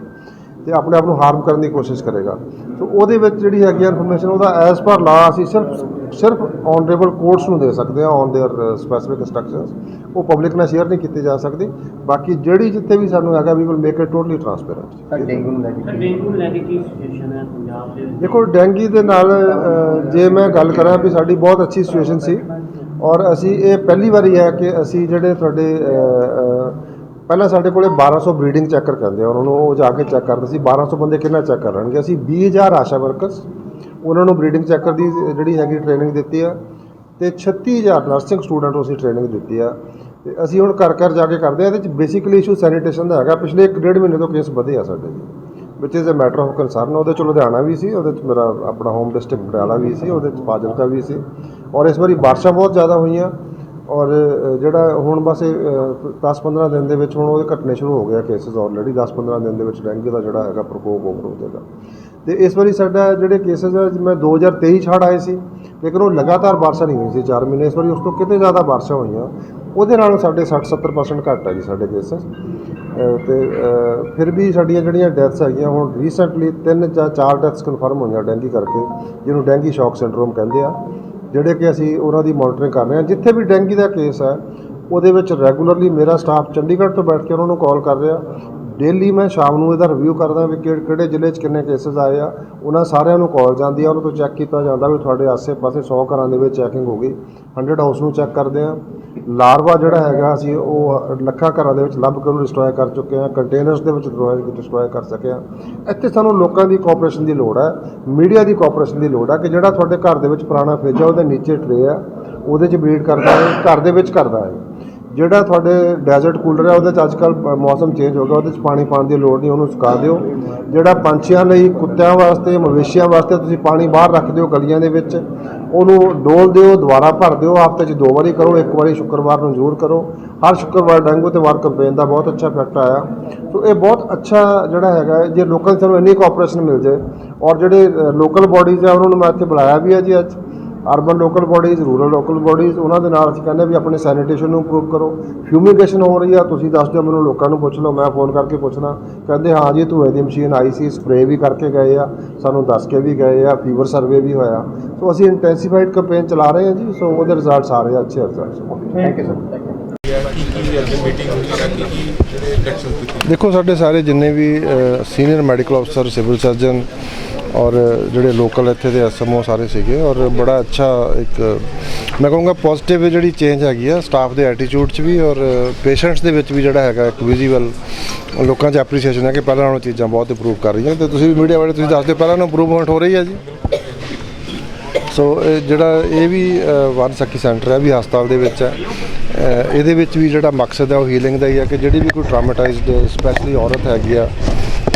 ਤੇ ਆਪਣੇ ਆਪ ਨੂੰ ਹਾਰਮ ਕਰਨ ਦੀ ਕੋਸ਼ਿਸ਼ ਕਰੇਗਾ ਸੋ ਉਹਦੇ ਵਿੱਚ ਜਿਹੜੀ ਹੈਗੀ ਇਨਫੋਰਮੇਸ਼ਨ ਉਹਦਾ ਐਜ਼ ਪਰ ਲਾ ਅਸੀਂ ਸਿਰਫ ਸਿਰਫ ਆਨਰੇਬਲ ਕੋਰਟਸ ਨੂੰ ਦੇ ਸਕਦੇ ਹਾਂ ਔਨ देयर ਸਪੈਸੀਫਿਕ ਇੰਸਟਰਕਸ਼ਨਸ ਉਹ ਪਬਲਿਕ ਨਾਲ ਸ਼ੇਅਰ ਨਹੀਂ ਕੀਤੀ ਜਾ ਸਕਦੀ ਬਾਕੀ ਜਿਹੜੀ ਜਿੱਥੇ ਵੀ ਸਾਨੂੰ ਹੈਗਾ we will make it totally transparent sir dengue ਨੂੰ ਲੈ ਕੇ ਕੀ- ਡੇਂਗੂ ਨੂੰ ਲੈ ਕੇ ਕੀ ਸਿਚੁਏਸ਼ਨ ਹੈ ਪੰਜਾਬ ਦੇ ਵਿੱਚ? ਦੇਖੋ ਡੈਂਗੀ ਦੇ ਨਾਲ ਅ, ਜੇ ਮੈਂ ਗੱਲ ਕਰਾਂ ਵੀ ਸਾਡੀ ਬਹੁਤ ਅੱਛੀ ਸਿਚੁਏਸ਼ਨ ਸੀ ਔਰ ਅਸੀਂ ਇਹ ਪਹਿਲੀ ਵਾਰੀ ਹੈ ਕਿ ਅਸੀਂ ਜਿਹੜੇ ਤੁਹਾਡੇ ਅ, ਅ, ਪਹਿਲਾਂ ਸਾਡੇ ਕੋਲੇ 1200 ਬਰੀਡਿੰਗ ਚੈੱਕਰ ਕਹਿੰਦੇ ਆ ਉਹਨਾਂ ਨੂੰ ਉਹ ਜਾ ਕੇ ਚੈੱਕ ਕਰਦੇ ਸੀ। 1200 ਬੰਦੇ ਕਿੰਨਾ ਚੈੱਕ ਕਰਨਗੇ ਅਸੀਂ 20000 ਆਸ਼ਾ ਵਰਕਰਸ ਉਹਨਾਂ ਨੂੰ ਬਰੀਡਿੰਗ ਚੈੱਕਰ ਦੀ ਜਿਹੜੀ ਹੈਗੀ ਟ੍ਰੇਨਿੰਗ ਦਿੱਤੀ ਆ ਤੇ 36000 ਨਰਸਿੰਗ ਸਟੂਡੈਂਟ ਨੂੰ ਅਸੀਂ ਟ੍ਰੇਨਿੰਗ ਦਿੱਤੀ ਆ। ਤੇ ਅਸੀਂ ਹੁਣ ਘਰ ਘਰ ਜਾ ਕੇ ਕਰਦੇ ਆ। ਇਹਦੇ ਵਿੱਚ ਬੇਸਿਕਲੀ ਇਸ਼ੂ ਸੈਨੀਟੇਸ਼ਨ ਦਾ ਹੈਗਾ। ਪਿਛਲੇ 1.5 ਮਹੀਨੇ ਤੋਂ ਕੇਸ ਵਧੇ ਆ ਸਾਡੇ ਜੀ ਵਿਚ is a matter of concern ਉਹਦੇ ਚ ਲੁਧਿਆਣਾ ਵੀ ਸੀ, ਉਹਦੇ ਚ ਮੇਰਾ ਆਪਣਾ ਹੋਮ ਡਿਸਟ੍ਰਿਕਟ ਪਟਿਆਲਾ ਵੀ ਸੀ, ਉਹਦੇ ਚ ਫਾਜ਼ਿਲਕਾ ਵੀ ਸੀ। ਔਰ ਇਸ ਵਾਰੀ ਬਾਰਿਸ਼ਾਂ ਬਹੁਤ ਜ਼ਿਆਦਾ ਹੋਈਆਂ। ਔਰ ਜਿਹੜਾ ਹੁਣ ਬਸ 10-15 ਦਿਨ ਦੇ ਵਿੱਚ ਹੁਣ ਉਹਦੇ ਘਟਨੇ ਸ਼ੁਰੂ ਹੋ ਗਿਆ ਕੇਸਿਸ ਆਲਰੇਡੀ 10-15 ਦਿਨ ਦੇ ਵਿੱਚ ਡੈਂਗੂ ਦਾ ਜਿਹੜਾ ਹੈਗਾ ਪ੍ਰਕੋਪ ਓਵਰ ਹੋ ਜਾਏਗਾ। ਤੇ ਇਸ ਵਾਰੀ ਸਾਡਾ ਜਿਹੜੇ ਕੇਸਿਸ ਆ, ਮੈਂ 2023 ਛੜ ਆਏ ਸੀ, ਲੇਕਿਨ ਉਹ ਲਗਾਤਾਰ ਬਾਰਿਸ਼ਾਂ ਨਹੀਂ ਹੋਈ ਸੀ 4 ਮਹੀਨੇ। ਇਸ ਵਾਰੀ ਉਸ ਤੋਂ ਕਿਤੇ ਜ਼ਿਆਦਾ ਬਾਰਿਸ਼ਾਂ ਹੋਈਆਂ। ਉਹਦੇ ਨਾਲ ਸਾਡੇ 60-70% ਘੱਟ ਹੈ ਜੀ ਸਾਡੇ ਕੇਸਿਸ ਤੇ ਫਿਰ ਵੀ ਸਾਡੀਆਂ ਜਿਹੜੀਆਂ ਡੈਥਸ ਹੈਗੀਆਂ, ਹੁਣ ਰੀਸੈਂਟਲੀ ਤਿੰਨ ਜਾਂ ਚਾਰ ਡੈਥਸ ਕਨਫਰਮ ਹੋਈਆਂ ਡੈਂਗੀ ਕਰਕੇ, ਜਿਹਨੂੰ ਡੈਂਗੀ ਸ਼ੌਕ ਸਿੰਡਰੋਮ ਕਹਿੰਦੇ ਆ। ਜਿਹੜੇ ਕਿ ਅਸੀਂ ਉਹਨਾਂ ਦੀ ਮੋਨੀਟਰਿੰਗ ਕਰ ਰਹੇ ਹਾਂ। ਜਿੱਥੇ ਵੀ ਡੈਂਗੀ ਦਾ ਕੇਸ ਹੈ, ਉਹਦੇ ਵਿੱਚ ਰੈਗੂਲਰਲੀ ਮੇਰਾ ਸਟਾਫ ਚੰਡੀਗੜ੍ਹ ਤੋਂ ਬੈਠ ਕੇ ਉਹਨਾਂ ਨੂੰ ਕਾਲ ਕਰ ਰਿਹਾ। ਡੇਲੀ ਮੈਂ ਸ਼ਾਮ ਨੂੰ ਇਹਦਾ ਰਿਵਿਊ ਕਰਦਾ ਵੀ ਕਿਹੜੇ ਕਿਹੜੇ ਜ਼ਿਲ੍ਹੇ 'ਚ ਕਿੰਨੇ ਕੇਸਸ ਆਏ ਆ। ਉਹਨਾਂ ਸਾਰਿਆਂ ਨੂੰ ਕਾਲ ਜਾਂਦੀ ਆ, ਉਹਨਾਂ ਤੋਂ ਚੈੱਕ ਕੀਤਾ ਜਾਂਦਾ ਵੀ ਤੁਹਾਡੇ ਆਸੇ-ਪਾਸੇ 100 ਘਰਾਂ ਦੇ ਵਿੱਚ ਚੈਕਿੰਗ ਹੋ ਗਈ। 100 ਹਾਊਸ ਨੂੰ ਚੈੱਕ ਕਰਦੇ ਆ। ਲਾਰਵਾ ਜਿਹੜਾ ਹੈਗਾ ਅਸੀਂ ਉਹ ਲੱਖਾਂ ਘਰਾਂ ਦੇ ਵਿੱਚ ਲੱਭ ਕੇ ਉਹਨੂੰ ਡਿਸਟਰੋਏ ਕਰ ਚੁੱਕੇ ਆ ਕੰਟੇਨਰਸ ਦੇ ਵਿੱਚ ਡਿਸਟਰੋਏ ਕਰ ਸਕੇ ਆ। ਇੱਥੇ ਸਾਨੂੰ ਲੋਕਾਂ ਦੀ ਕੋਆਪਰੇਸ਼ਨ ਦੀ ਲੋੜ ਹੈ ਮੀਡੀਆ ਦੀ ਕੋਆਪਰੇਸ਼ਨ ਦੀ ਲੋੜ ਹੈ ਕਿ ਜਿਹੜਾ ਤੁਹਾਡੇ ਘਰ ਦੇ ਵਿੱਚ ਪੁਰਾਣਾ ਫ੍ਰਿਜ ਆ, ਉਹਦੇ ਨੀਚੇ ਟਰੇ ਆ, ਉਹਦੇ 'ਚ ਬਰੀਡ ਕਰਦਾ ਹੈ, ਘਰ ਦੇ ਵਿੱਚ ਕਰਦਾ ਹੈ। ਜਿਹੜਾ ਤੁਹਾਡੇ ਡੈਜ਼ਰਟ ਕੂਲਰ ਹੈ, ਉਹਦੇ 'ਚ ਅੱਜ ਕੱਲ੍ਹ ਮੌਸਮ ਚੇਂਜ ਹੋ ਗਿਆ, ਉਹਦੇ 'ਚ ਪਾਣੀ ਪਾਉਣ ਦੀ ਲੋੜ ਨਹੀਂ, ਉਹਨੂੰ ਸੁਕਾ ਦਿਓ। ਜਿਹੜਾ ਪੰਛੀਆਂ ਲਈ, ਕੁੱਤਿਆਂ ਵਾਸਤੇ, ਮਵੇਸ਼ੀਆਂ ਵਾਸਤੇ ਤੁਸੀਂ ਪਾਣੀ ਬਾਹਰ ਰੱਖ ਦਿਓ ਗਲੀਆਂ ਦੇ ਵਿੱਚ, ਉਹਨੂੰ ਡੋਲ ਦਿਓ, ਦੁਬਾਰਾ ਭਰ ਦਿਓ, ਹਫ਼ਤੇ 'ਚ ਦੋ ਵਾਰੀ ਕਰੋ, ਇੱਕ ਵਾਰੀ ਸ਼ੁੱਕਰਵਾਰ ਨੂੰ ਜ਼ਰੂਰ ਕਰੋ। ਹਰ ਸ਼ੁੱਕਰਵਾਰ ਡੈਂਗੂ ਤੇ ਵਾਰ ਕੰਪੇਨ ਦਾ ਬਹੁਤ ਅੱਛਾ ਇਫੈਕਟ ਆਇਆ। ਸੋ ਇਹ ਬਹੁਤ ਅੱਛਾ ਜਿਹੜਾ ਹੈਗਾ ਜੇ ਲੋਕਾਂ ਦੀ ਸਾਨੂੰ ਇੰਨੀ ਕੋਆਪਰੇਸ਼ਨ ਮਿਲ ਜਾਏ, ਔਰ ਜਿਹੜੇ ਲੋਕਲ ਬਾਡੀਜ਼ ਆ, ਉਹਨਾਂ ਨੂੰ ਮੈਂ ਇੱਥੇ ਬੁਲਾਇਆ ਵੀ ਹੈ ਜੀ ਅੱਜ। Urban local bodies rural local bodies ਉਹਨਾਂ ਦੇ ਨਾਲ ਅਸੀਂ ਕਹਿੰਦੇ ਵੀ ਆਪਣੇ ਸੈਨੀਟੇਸ਼ਨ ਨੂੰ ਇੰਪਰੂਵ ਕਰੋ। ਫਿਊਮੀਗੇਸ਼ਨ ਹੋ ਰਹੀ ਆ ਤੁਸੀਂ ਦੱਸ ਦਿਓ ਮੈਨੂੰ ਲੋਕਾਂ ਨੂੰ ਪੁੱਛ ਲਓ ਮੈਂ ਫੋਨ ਕਰਕੇ ਪੁੱਛਣਾ। ਕਹਿੰਦੇ ਹਾਂ ਜੀ ਧੂਏ ਦੀ ਮਸ਼ੀਨ ਆਈ ਸੀ ਸਪਰੇਅ ਵੀ ਕਰਕੇ ਗਏ ਆ ਸਾਨੂੰ ਦੱਸ ਕੇ ਵੀ ਗਏ ਆ ਫੀਵਰ ਸਰਵੇ ਵੀ ਹੋਇਆ। ਸੋ ਅਸੀਂ ਇੰਟੈਂਸੀਫਾਈਡ ਕੈਂਪੇਨ ਚਲਾ ਰਹੇ ਹਾਂ ਜੀ ਸੋ ਉਹਦੇ ਰਿਜ਼ਲਟਸ ਆ ਰਹੇ ਆ ਅੱਛੇ ਰਿਜ਼ਲਟਸ ਥੈਂਕ ਯੂ ਸਰ ਦੇਖੋ ਸਾਡੇ ਸਾਰੇ ਜਿੰਨੇ ਵੀ ਸੀਨੀਅਰ ਮੈਡੀਕਲ ਅਫਸਰ ਸਿਵਲ ਸਰਜਨ ਔਰ ਜਿਹੜੇ ਲੋਕਲ ਇੱਥੇ ਦੇ ਐਸਐਮਓ ਸਾਰੇ ਸੀਗੇ ਔਰ ਬੜਾ ਅੱਛਾ ਇੱਕ ਮੈਂ ਕਹੂੰਗਾ ਪੋਜ਼ਿਟਿਵ ਜਿਹੜੀ ਚੇਂਜ ਹੈਗੀ ਆ ਸਟਾਫ ਦੇ ਐਟੀਟਿਊਡ 'ਚ ਵੀ ਔਰ ਪੇਸ਼ੈਂਟਸ ਦੇ ਵਿੱਚ ਵੀ ਜਿਹੜਾ ਹੈਗਾ ਇੱਕ ਵਿਜ਼ੀਬਲ ਲੋਕਾਂ 'ਚ ਐਪਰੀਸੀਏਸ਼ਨ ਹੈ ਕਿ ਪਹਿਲਾਂ ਨਾਲੋਂ ਚੀਜ਼ਾਂ ਬਹੁਤ ਇੰਪਰੂਵ ਕਰ ਰਹੀਆਂ। ਤੇ ਤੁਸੀਂ ਵੀ ਮੀਡੀਆ ਵਾਲੇ ਤੁਸੀਂ ਦੱਸਦੇ ਪਹਿਲਾਂ ਨਾਲੋਂ ਇੰਪਰੂਵਮੈਂਟ ਹੋ ਰਹੀ ਹੈ ਜੀ? ਸੋ ਇਹ ਜਿਹੜਾ ਇਹ ਵੀ ਅ, ਵਨ ਸਖੀ ਸੈਂਟਰ ਹੈ ਵੀ ਹਸਪਤਾਲ ਦੇ ਵਿੱਚ ਹੈ। ਇਹਦੇ ਵਿੱਚ ਵੀ ਜਿਹੜਾ ਮਕਸਦ ਹੈ ਉਹ ਹੀਲਿੰਗ ਦਾ ਹੀ ਹੈ ਕਿ ਜਿਹੜੀ ਵੀ ਕੋਈ ਟਰਾਮਾਟਾਈਜ਼ਡ ਸਪੈਸ਼ਲੀ ਔਰਤ ਹੈਗੀ ਆ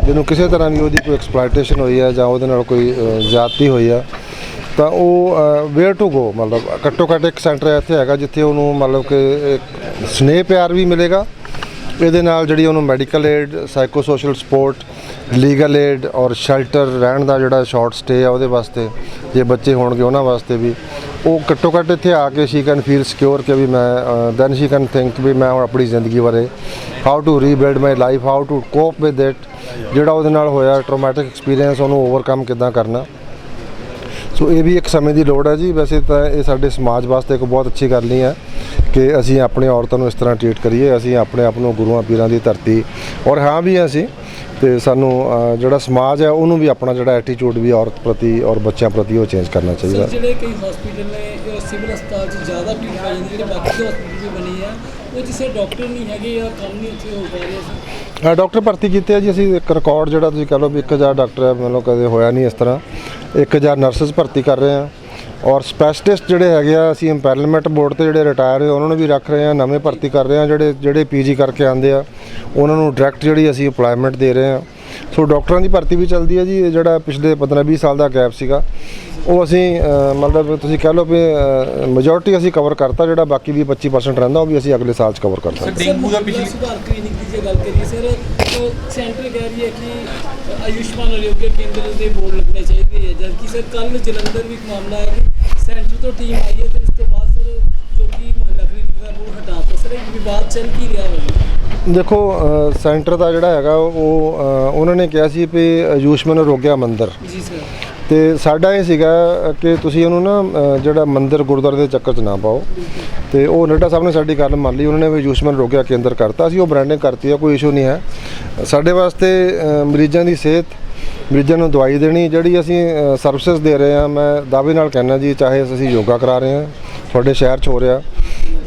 ਜਿਹਨੂੰ ਕਿਸੇ ਤਰ੍ਹਾਂ ਵੀ ਉਹਦੀ ਕੋਈ ਐਕਸਪਲੋਇਟੇਸ਼ਨ ਹੋਈ ਹੈ ਜਾਂ ਉਹਦੇ ਨਾਲ ਕੋਈ ਅ, ਜ਼ਿਆਦਤੀ ਹੋਈ ਆ ਤਾਂ ਉਹ ਵੇਅਰ ਟੂ ਗੋ ਮਤਲਬ ਘੱਟੋ ਘੱਟ ਇੱਕ ਸੈਂਟਰ ਇੱਥੇ ਹੈਗਾ ਜਿੱਥੇ ਉਹਨੂੰ ਮਤਲਬ ਕਿ ਇੱਕ ਸਨੇਹ ਪਿਆਰ ਵੀ ਮਿਲੇਗਾ ਇਹਦੇ ਨਾਲ ਜਿਹੜੀ ਉਹਨੂੰ medical aid psychosocial support legal aid ਔਰ ਸ਼ੈਲਟਰ ਰਹਿਣ ਦਾ ਜਿਹੜਾ ਸ਼ਾਰਟ ਸਟੇ ਆ ਉਹਦੇ ਵਾਸਤੇ, ਜੇ ਬੱਚੇ ਹੋਣਗੇ ਉਹਨਾਂ ਵਾਸਤੇ ਵੀ, ਉਹ ਘੱਟੋ ਘੱਟ ਇੱਥੇ ਆ ਕੇ ਸ਼ੀ ਕੈਨ ਫੀਲ ਸਿਕਿਉਰ ਕਿ ਵੀ ਮੈਂ ਦੈਨ ਸ਼ੀ ਕੈਨ ਥਿੰਕ ਵੀ ਮੈਂ ਹੁਣ ਆਪਣੀ ਜ਼ਿੰਦਗੀ ਬਾਰੇ how to rebuild my life how to cope with it ਜਿਹੜਾ ਉਹਦੇ ਨਾਲ ਹੋਇਆ ਟਰੋਮੈਟਿਕ ਐਕਸਪੀਰੀਅੰਸ ਉਹਨੂੰ ਓਵਰਕਮ ਕਿੱਦਾਂ ਕਰਨਾ। ਸੋ ਇਹ ਵੀ ਇੱਕ ਸਮੇਂ ਦੀ ਲੋੜ ਹੈ ਜੀ। ਵੈਸੇ ਤਾਂ ਇਹ ਸਾਡੇ ਸਮਾਜ ਵਾਸਤੇ ਇੱਕ ਬਹੁਤ ਅੱਛੀ ਗੱਲ ਨਹੀਂ ਹੈ। ਕਿ ਅਸੀਂ ਆਪਣੇ ਔਰਤਾਂ ਨੂੰ ਇਸ ਤਰ੍ਹਾਂ ਟ੍ਰੀਟ ਕਰੀਏ ਅਸੀਂ ਆਪਣੇ ਆਪ ਨੂੰ ਗੁਰੂਆਂ ਪੀਰਾਂ ਦੀ ਧਰਤੀ। ਔਰ ਹਾਂ ਵੀ ਹਾਂ ਅਸੀਂ ਤੇ ਸਾਨੂੰ ਜਿਹੜਾ ਸਮਾਜ ਹੈ ਉਹਨੂੰ ਵੀ ਆਪਣਾ ਜਿਹੜਾ ਐਟੀਟਿਊਡ ਵੀ ਔਰਤ ਪ੍ਰਤੀ ਔਰ ਬੱਚਿਆਂ ਪ੍ਰਤੀ ਉਹ ਚੇਂਜ ਕਰਨਾ ਚਾਹੀਦਾ। ਜਿਹੜੇ ਕਈ ਹਸਪੀਟਲ ਨੇ ਸਿਵਲ ਹਸਪਤਾਲ 'ਚ ਜ਼ਿਆਦਾ ਭੀੜ ਪੈ ਜਾਂਦੀ ਜਿਹੜੇ ਬਾਕੀ ਹਸਪੀਟਲ ਵੀ ਬਣੇ ਆ ਉਹ ਜਿਸੇ ਡਾਕਟਰ ਨਹੀਂ ਹੈਗੇ ਜਾਂ ਕੰਮ ਨਹੀਂ ਉੱਥੇ ਹੋ ਪਾ ਰਿਹਾ ਹਾਂ ਡਾਕਟਰ ਭਰਤੀ ਕੀਤੇ ਆ ਜੀ ਅਸੀਂ ਇੱਕ ਰਿਕਾਰਡ ਜਿਹੜਾ ਤੁਸੀਂ ਕਹ ਲਓ ਵੀ 1000 ਡਾਕਟਰ ਹੈ ਮਤਲਬ ਕਦੇ ਹੋਇਆ ਨਹੀਂ ਇਸ ਤਰ੍ਹਾਂ। 1000 ਨਰਸਸ ਭਰਤੀ ਕਰ ਰਹੇ ਆ। ਔਰ ਸਪੈਸ਼ਲਿਸਟ ਜਿਹੜੇ ਹੈਗੇ ਆ ਅਸੀਂ ਇੰਪੈਰਲਮੈਂਟ ਬੋਰਡ ਤੇ ਜਿਹੜੇ ਰਿਟਾਇਰ ਹੋਏ ਉਹਨਾਂ ਨੂੰ ਵੀ ਰੱਖ ਰਹੇ ਆ ਨਵੇਂ ਭਰਤੀ ਕਰ ਰਹੇ ਆ ਜਿਹੜੇ ਜਿਹੜੇ ਪੀਜੀ ਕਰਕੇ ਆਉਂਦੇ ਆ ਉਹਨਾਂ ਨੂੰ ਡਾਇਰੈਕਟ ਜਿਹੜੀ ਅਸੀਂ ਅਪਲਾਈਮੈਂਟ ਦੇ ਰਹੇ ਆ ਸੋ ਡਾਕਟਰਾਂ ਦੀ ਭਰਤੀ ਵੀ ਚੱਲਦੀ ਹੈ ਜੀ ਇਹ ਜਿਹੜਾ ਪਿਛਲੇ 15 20 ਸਾਲ ਦਾ ਗੈਪ ਸੀਗਾ ਉਹ ਅਸੀਂ ਮਤਲਬ ਤੁਸੀਂ ਕਹਿ ਲਓ ਵੀ ਮੈਜੋਰਟੀ ਅਸੀਂ ਕਵਰ ਕਰਤਾ ਜਿਹੜਾ ਬਾਕੀ ਵੀ 25% ਰਹਿੰਦਾ ਉਹ ਵੀ ਅਸੀਂ ਅਗਲੇ ਸਾਲ 'ਚ ਕਵਰ ਕਰ ਸਕਦੇ ਡੇਂਗੂ ਦਾ ਪਿਛਲੀ ਸੁਧਾਰ ਕਲੀਨਿਕ ਦੀ ਜੇ ਗੱਲ ਕਰੀਏ ਸਰ ਤਾਂ ਸੈਂਟਰ ਕਹਿ ਰਹੀ ਹੈ ਕਿ ਆਯੁਸ਼ਮਾਨ ਆਰੋਗਯ ਕੇਂਦਰ ਦੇ ਬੋਰਡ ਲੱਗਣੇ ਚਾਹੀਦੇ ਹੈ ਜਦਕਿ ਸਰ ਕੱਲ ਜਲੰਧਰ ਵੀ ਇੱਕ ਮਾਮਲਾ ਹੈ ਕਿ ਸੈਂਟਰ ਤੋਂ ਟੀਮ ਆਈ ਹੈ ਤੇ ਉਸ ਤੋਂ ਬਾਅਦ ਸਰ ਜੋ ਕਿ ਮਹੱਲਾ ਕਲੀਨਿਕ ਦਾ ਬੋਰਡ ਹਟਾਤਾ ਸਰ ਇਹ ਵਿਵਾਦ ਚੱਲ ਕੀ ਰਿਹਾ ਹੋਵੇ ਦੇਖੋ ਸੈਂਟਰ ਦਾ ਜਿਹੜਾ ਹੈਗਾ ਉਹ ਉਹਨਾਂ ਨੇ ਕਿਹਾ ਸੀ ਵੀ ਆਯੁਸ਼ਮਨ ਰੋਗਿਆ ਮੰਦਿਰ ਜੀ ਸਰ ਤੇ ਸਾਡਾ ਇਹ ਸੀਗਾ ਕਿ ਤੁਸੀਂ ਉਹਨੂੰ ਨਾ ਜਿਹੜਾ ਮੰਦਿਰ ਗੁਰਦੁਆਰੇ ਦੇ ਚੱਕਰ 'ਚ ਨਾ ਪਾਓ। ਤੇ ਉਹ ਨੱਡਾ ਸਾਹਿਬ ਨੇ ਸਾਡੀ ਗੱਲ ਮੰਨ ਲਈ, ਉਹਨਾਂ ਨੇ ਵੀ ਆਯੁਸ਼ਮਨ ਰੋਗਿਆ ਕੇਂਦਰ ਕਰਤਾ ਸੀ ਉਹ ਬ੍ਰਾਂਡਿੰਗ ਕਰਤੀ ਆ, ਕੋਈ ਇਸ਼ੂ ਨਹੀਂ ਹੈ। ਸਾਡੇ ਵਾਸਤੇ ਮਰੀਜ਼ਾਂ ਦੀ ਸਿਹਤ, ਮਰੀਜ਼ਾਂ ਨੂੰ ਦਵਾਈ ਦੇਣੀ, ਜਿਹੜੀ ਅਸੀਂ ਸਰਵਿਸਿਜ਼ ਦੇ ਰਹੇ ਹਾਂ, ਮੈਂ ਦਾਅਵੇ ਨਾਲ ਕਹਿਣਾ ਜੀ, ਚਾਹੇ ਅਸੀਂ ਯੋਗਾ ਕਰਾ ਰਹੇ ਹਾਂ, ਤੁਹਾਡੇ ਸ਼ਹਿਰ 'ਚ ਹੋ ਰਿਹਾ।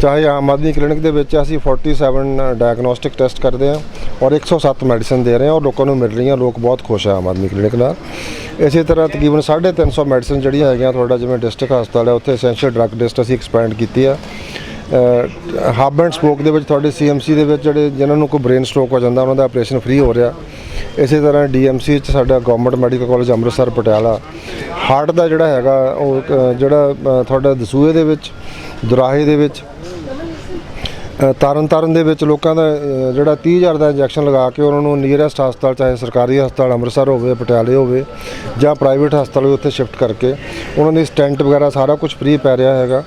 ਚਾਹੇ ਆਮ ਆਦਮੀ ਕਲੀਨਿਕ ਦੇ ਵਿੱਚ ਅਸੀਂ 47 ਡਾਇਗਨੋਸਟਿਕ ਟੈਸਟ ਕਰਦੇ ਹਾਂ ਔਰ 107 ਮੈਡੀਸਨ ਦੇ ਰਹੇ ਹਾਂ ਔਰ ਲੋਕਾਂ ਨੂੰ ਮਿਲ ਰਹੀਆਂ, ਲੋਕ ਬਹੁਤ ਖੁਸ਼ ਆ ਆਮ ਆਦਮੀ ਕਲੀਨਿਕ ਨਾਲ। ਇਸੇ ਤਰ੍ਹਾਂ ਤਕਰੀਬਨ 350 ਮੈਡੀਸਨ ਜਿਹੜੀਆਂ ਹੈਗੀਆਂ ਤੁਹਾਡਾ, ਜਿਵੇਂ ਡਿਸਟ੍ਰਿਕਟ ਹਸਪਤਾਲ ਹੈ, ਉੱਥੇ ਐਸੈਂਸ਼ੀਅਲ ਡਰੱਗ ਲਿਸਟ ਅਸੀਂ ਐਕਸਪੈਂਡ ਕੀਤੀ ਆ। ਹੱਬ ਐਂਡ ਸਪੋਕ ਦੇ ਵਿੱਚ ਤੁਹਾਡੇ ਸੀਐਮਸੀ ਦੇ ਵਿੱਚ ਜਿਹੜੇ ਜਿਨ੍ਹਾਂ ਨੂੰ ਕੋਈ ਬ੍ਰੇਨ ਸਟ੍ਰੋਕ ਹੋ ਜਾਂਦਾ, ਉਹਨਾਂ ਦਾ ਆਪਰੇਸ਼ਨ ਫ੍ਰੀ ਹੋ ਰਿਹਾ। ਇਸੇ ਤਰ੍ਹਾਂ ਡੀਐਮਸੀ ਚ ਸਾਡਾ government medical college Amritsar, Patiala. Heart ਦਾ ਜਿਹੜਾ ਹੈਗਾ, ਉਹ ਜਿਹੜਾ ਤੁਹਾਡਾ ਦਸੂਏ ਦੇ ਵਿੱਚ, ਦੁਰਾਹੇ ਦੇ ਵਿੱਚ ਤਰਨ ਤਾਰਨ ਦੇ ਵਿੱਚ ਲੋਕਾਂ ਦਾ ਅ, ਜਿਹੜਾ 30000 ਦਾ ਇੰਜੈਕਸ਼ਨ ਲਗਾ ਕੇ ਉਹਨਾਂ ਨੂੰ ਨੀਅਰੈਸਟ ਹਸਪਤਾਲ ਚਾਹੇ ਸਰਕਾਰੀ ਹਸਪਤਾਲ ਅੰਮ੍ਰਿਤਸਰ ਹੋਵੇ ਪਟਿਆਲੇ ਹੋਵੇ ਜਾਂ ਪ੍ਰਾਈਵੇਟ ਹਸਪਤਾਲ ਹੋਵੇ ਉੱਥੇ ਸ਼ਿਫਟ ਕਰਕੇ ਉਹਨਾਂ ਦੀ ਸਟੈਂਟ ਵਗੈਰਾ ਸਾਰਾ ਕੁਝ ਫ੍ਰੀ ਪੈ ਰਿਹਾ ਹੈਗਾ।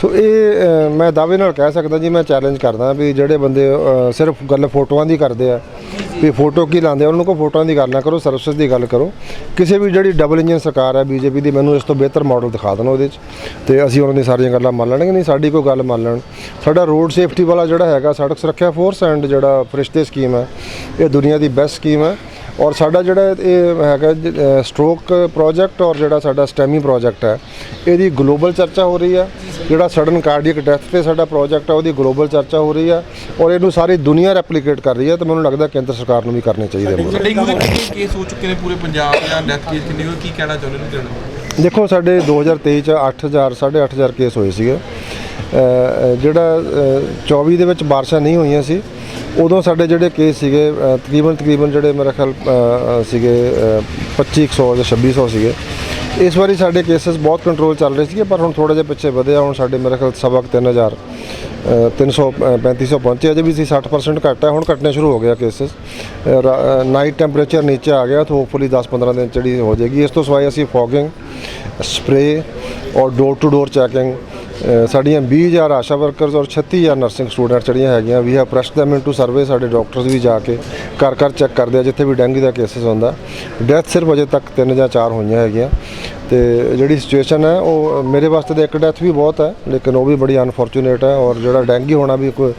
ਸੋ ਇਹ ਅ, ਮੈਂ ਦਾਅਵੇ ਨਾਲ ਕਹਿ ਸਕਦਾ ਜੀ ਮੈਂ ਚੈਲੰਜ ਕਰਦਾ ਵੀ ਜਿਹੜੇ ਬੰਦੇ ਅ, ਸਿਰਫ ਗੱਲ ਫੋਟੋਆਂ ਦੀ ਕਰਦੇ ਆ ਵੀ ਫੋਟੋ ਕੀ ਲਾਉਂਦੇ ਉਹਨਾਂ ਨੂੰ ਕੋ ਫੋਟੋਆਂ ਦੀ ਗੱਲ ਨਾ ਕਰੋ, ਸਰਵਿਸ ਦੀ ਗੱਲ ਕਰੋ। ਕਿਸੇ ਵੀ ਜਿਹੜੀ ਡਬਲ ਇੰਜਨ ਸਰਕਾਰ ਹੈ, ਬੀਜੇਪੀ ਦੀ, ਮੈਨੂੰ ਇਸ ਤੋਂ ਬਿਹਤਰ ਮਾਡਲ ਦਿਖਾ ਦੇਣ ਉਹਦੇ 'ਚ। ਤੇ ਅਸੀਂ ਉਹਨਾਂ ਦੀ ਸਾਰੀਆਂ ਗੱਲਾਂ ਮੰਨ ਲੈਣਗੇ, ਨਹੀਂ ਸਾਡੀ ਕੋਈ ਗੱਲ ਮੰਨ ਲੈਣ। ਸਾਡਾ ਰੋਡ ਸੇਫਟੀ ਵਾਲਾ ਜਿਹੜਾ ਹੈਗਾ, ਸੜਕ ਸੁਰੱਖਿਆ ਫੋਰਸ ਐਂਡ ਜਿਹੜਾ ਫਰਿਸ਼ਤੇ ਸਕੀਮ ਹੈ, ਇਹ ਦੁਨੀਆ ਦੀ ਬੈਸਟ ਸਕੀਮ ਹੈ। ਔਰ ਸਾਡਾ ਜਿਹੜਾ ਇਹ ਹੈਗਾ ਸਟ੍ਰੋਕ ਪ੍ਰੋਜੈਕਟ ਔਰ ਜਿਹੜਾ ਸਾਡਾ ਸਟੈਮੀ ਪ੍ਰੋਜੈਕਟ ਹੈ ਇਹਦੀ ਗਲੋਬਲ ਚਰਚਾ ਹੋ ਰਹੀ ਹੈ। ਜਿਹੜਾ ਸਡਨ ਕਾਰਡੀਅਕ ਡੈਥ ਤੇ ਸਾਡਾ ਪ੍ਰੋਜੈਕਟ ਹੈ ਉਹਦੀ ਗਲੋਬਲ ਚਰਚਾ ਹੋ ਰਹੀ ਹੈ ਔਰ ਇਹਨੂੰ ਸਾਰੀ ਦੁਨੀਆ ਰੈਪਲੀਕੇਟ ਕਰ ਰਹੀ ਹੈ ਤੇ ਮੈਨੂੰ ਲੱਗਦਾ ਕੇਂਦਰ ਸਰਕਾਰ ਨੂੰ ਵੀ ਕਰਨੇ ਚਾਹੀਦੇ ਨੇ ਕੇਸ ਹੋ ਚੁੱਕੇ ਨੇ ਪੂਰੇ ਪੰਜਾਬ ਜਾਂ ਡੈਥ ਕੇਸ ਕਿੰਨੇ ਹੋਏ ਕੀ ਕਹਿਣਾ ਚਾਹੁੰਦੇ ਨੇ ਲੁਧਿਆਣਾ ਦੇਖੋ ਸਾਡੇ 2023 ਚ 8000 8500 ਕੇਸ ਹੋਏ ਸੀਗੇ। ਜਿਹੜਾ ਅ, 24 ਦੇ ਵਿੱਚ ਬਾਰਿਸ਼ਾਂ ਨਹੀਂ ਹੋਈਆਂ ਸੀ। ਉਦੋਂ ਸਾਡੇ ਜਿਹੜੇ ਕੇਸ ਸੀਗੇ ਤਕਰੀਬਨ ਤਕਰੀਬਨ ਜਿਹੜੇ ਮੇਰੇ ਖਿਆਲ ਅ, ਅ, ਸੀਗੇ ਅ, 2500 ਜਾਂ 2600 ਸੀਗੇ। ਇਸ ਵਾਰੀ ਸਾਡੇ ਕੇਸਸ ਬਹੁਤ ਕੰਟਰੋਲ ਚੱਲ ਰਹੇ ਸੀਗੇ ਪਰ ਹੁਣ ਥੋੜਾ ਜਿਹਾ ਪਿੱਛੇ ਵਧਿਆ ਹੁਣ ਸਾਡੇ ਮੇਰੇ ਖਿਆਲ ਸਵਾ ਕੁ 3000 ਅ, 300 ਅ, 3500 ਪਹੁੰਚੇ। ਅਜੇ ਵੀ ਸੀ 60% ਘੱਟ ਹੈ ਹੁਣ ਘਟਨੇ ਸ਼ੁਰੂ ਹੋ ਗਿਆ ਕੇਸਸ ਨਾਈਟ ਟੈਂਪਰੇਚਰ ਨੀਚੇ ਆ ਗਿਆ ਤਾਂ ਹੋਪਫੁਲੀ 10-15 ਦਿਨ ਚ ਹੋ ਜਾਏਗੀ। ਇਸ ਤੋਂ ਸਿਵਾਏ ਅਸੀਂ ਫੋਗਿੰਗ ਸਪਰੇ ਔਰ ਡੋਰ ਟੂ ਡੋਰ ਚੈਕਿੰਗ ਸਾਡੀਆਂ 20000 ਆਸ਼ਾ ਵਰਕਰਸ ਔਰ 36000 ਨਰਸਿੰਗ ਸਟੂਡੈਂਟ ਜਿਹੜੀਆਂ ਹੈਗੀਆਂ we have pressed them into survey ਸਾਡੇ ਡਾਕਟਰਸ ਵੀ ਜਾ ਕੇ, ਘਰ ਘਰ ਚੈੱਕ ਕਰਦੇ ਆ, ਜਿੱਥੇ ਵੀ ਡੈਂਗੂ ਦਾ ਕੇਸਸ ਹੁੰਦਾ। ਡੈਥ ਸਿਰਫ ਅਜੇ ਤੱਕ 3 ਜਾਂ 4 ਹੋਈਆਂ ਹੈਗੀਆਂ। ਤੇ ਜਿਹੜੀ ਸਿਚੁਏਸ਼ਨ ਹੈ ਉਹ ਮੇਰੇ ਵਾਸਤੇ ਤਾਂ ਇੱਕ ਡੈਥ ਵੀ ਬਹੁਤ ਹੈ ਲੇਕਿਨ ਉਹ ਵੀ ਬੜੀ ਅਨਫੋਰਚੂਨੇਟ ਹੈ ਔਰ ਜਿਹੜਾ ਡੈਂਗੂ ਹੋਣਾ ਵੀ ਕੋਈ